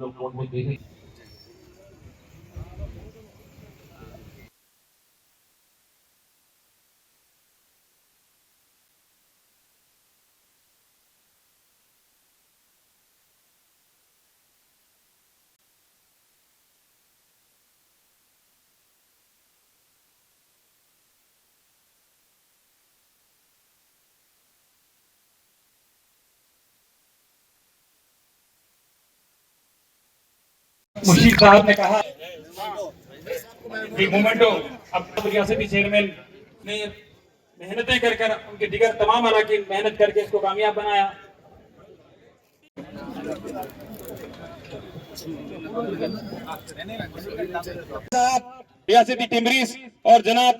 লোক দেখে मुशीद साहब ने कहा। मोमेंटो, अब रियासती चेयरमैन ने मेहनतें कर कर उनके दिगर तमाम अराकीन मेहनत करके इसको कामयाब बनाया। रियासती टिमरीस और जनाब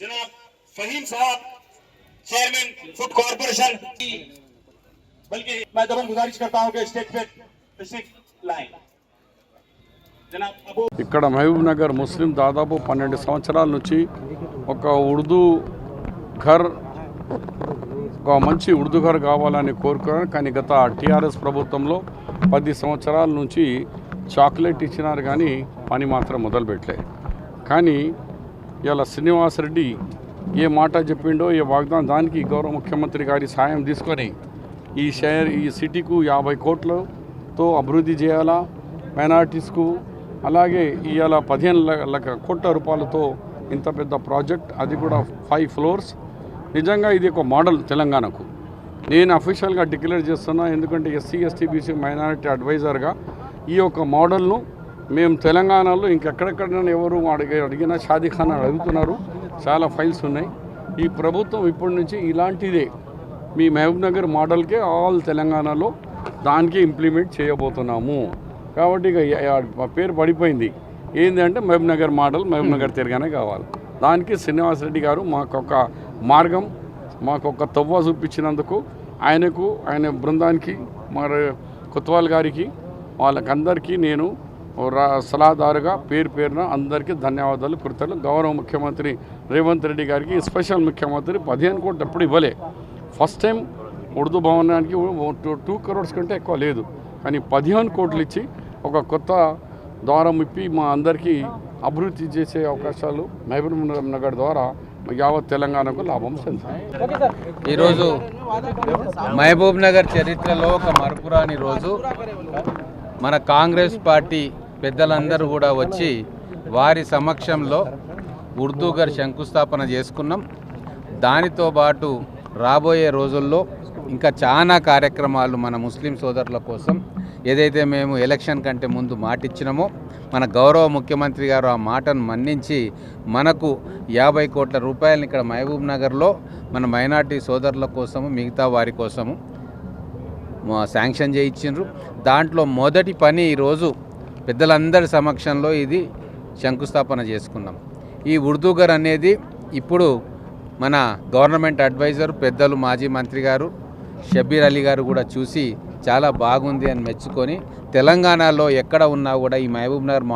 जनाब फहीम साहब चेयरमैन फ़ूड कॉरपोरेशन बल्कि मैं दबन गुजारिश करता हूं कि स्टेज पे तशरीफ लाएं जनाब अबू ఇక్కడ మహబూబ్ నగర్ ముస్లిం దాదాపు పన్నెండు సంవత్సరాల నుంచి ఒక ఉర్దూ ఘర్ ఒక మంచి ఉర్దూ ఘర్ కావాలని కోరుకున్నాను కానీ గత టీఆర్ఎస్ ప్రభుత్వంలో పది సంవత్సరాల నుంచి చాక్లెట్ ఇచ్చినారు కానీ పని మాత్రం మొదలుపెట్టలేదు కానీ ఇలా శ్రీనివాసరెడ్డి ఏ మాట చెప్పిండో ఏ వాగ్దానం దానికి గౌరవ ముఖ్యమంత్రి గారి సాయం తీసుకొని ఈ షేర్ ఈ సిటీకు యాభై కోట్లతో అభివృద్ధి చేయాలా? మైనార్టీస్కు అలాగే ఇవాళ పదిహేను ల- లక్ష కోట్ల రూపాయలతో ఇంత పెద్ద ప్రాజెక్ట్ అది కూడా ఫైవ్ ఫ్లోర్స్. నిజంగా ఇది ఒక మోడల్ తెలంగాణకు. నేను అఫీషియల్గా డిక్లేర్ చేస్తున్నా ఎందుకంటే ఎస్సీ ఎస్టీ బీసీ మైనారిటీ అడ్వైజర్గా ఈ యొక్క మోడల్ను మేము తెలంగాణలో ఇంకెక్కడెక్కడైనా ఎవరు అడిగి అడిగినా షాదీఖాన్ అడుగుతున్నారు. చాలా ఫైల్స్ ఉన్నాయి. ఈ ప్రభుత్వం ఇప్పటి నుంచి ఇలాంటిదే. మీ మహబూబ్ నగర్ మోడల్కే ఆల్ తెలంగాణలో దానికి ఇంప్లిమెంట్ చేయబోతున్నాము. కాబట్టి ఇక పేరు పడిపోయింది. ఏంటి అంటే Mahabubnagar model Mahabubnagar తిరగానే కావాలి. దానికి శ్రీనివాసరెడ్డి గారు మాకొక మార్గం మాకొక తవ్వ చూపించినందుకు ఆయనకు ఆయన బృందానికి మరి కొత్వాల్ గారికి వాళ్ళకందరికీ నేను సలహాదారుగా పేరు పేరున అందరికీ ధన్యవాదాలు కృతజ్ఞతలు. గౌరవ ముఖ్యమంత్రి రేవంత్ రెడ్డి గారికి స్పెషల్ ముఖ్యమంత్రి పదిహేను కోట్లు ఎప్పుడు ఇవ్వలే. ఫస్ట్ టైం ఉర్దూ భవనానికి టూ టూ కరోడ్స్ కంటే ఎక్కువ లేదు. కానీ పదిహేను కోట్లు ఇచ్చి ఒక కొత్త ద్వారం ఇప్పి మా అందరికీ అభివృద్ధి చేసే అవకాశాలు మహబూబ్ నగర్ ద్వారా యావత్ తెలంగాణకు లాభం చెందాయి ఈరోజు మహబూబ్ నగర్ చరిత్రలో ఒక మరపురాని రోజు. మన కాంగ్రెస్ పార్టీ పెద్దలందరూ కూడా వచ్చి వారి సమక్షంలో ఉర్దూ గారి శంకుస్థాపన చేసుకున్నాం. దానితో పాటు రాబోయే రోజుల్లో ఇంకా చాలా కార్యక్రమాలు మన ముస్లిం సోదరుల కోసం ఏదైతే మేము ఎలక్షన్ కంటే ముందు మాటిచ్చినామో మన గౌరవ ముఖ్యమంత్రి గారు ఆ మాటను మన్నించి మనకు యాభై కోట్ల రూపాయలను ఇక్కడ మహబూబ్ నగర్లో మన మైనార్టీ సోదరుల కోసము మిగతా వారి కోసము శాంక్షన్ చేయించిండ్రు. దాంట్లో మొదటి పని ఈరోజు పెద్దలందరి సమక్షంలో ఇది శంకుస్థాపన చేసుకున్నాం. ఈ ఉర్దూగర్ అనేది ఇప్పుడు మన గవర్నమెంట్ అడ్వైజర్ పెద్దలు మాజీ మంత్రి గారు షబీర్ అలీ గారు కూడా చూసి చాలా బాగుంది అని మెచ్చుకొని తెలంగాణలో ఎక్కడ ఉన్నా కూడా ఈ మహబూబ్ నగర్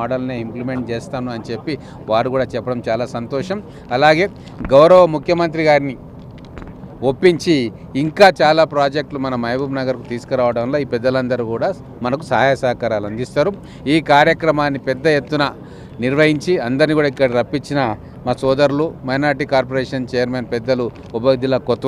ఇంప్లిమెంట్ చేస్తాను అని చెప్పి వారు కూడా చెప్పడం చాలా సంతోషం. అలాగే గౌరవ ముఖ్యమంత్రి గారిని ఒప్పించి ఇంకా చాలా ప్రాజెక్టులు మన మహబూబ్ నగర్కు తీసుకురావడంలో ఈ పెద్దలందరూ కూడా మనకు సహాయ సహకారాలు అందిస్తారు. ఈ కార్యక్రమాన్ని పెద్ద ఎత్తున నిర్వహించి అందరినీ కూడా ఇక్కడ రప్పించిన మా సోదరులు మైనార్టీ కార్పొరేషన్ చైర్మన్ పెద్దలు ఉబైదుల్లా కొత్త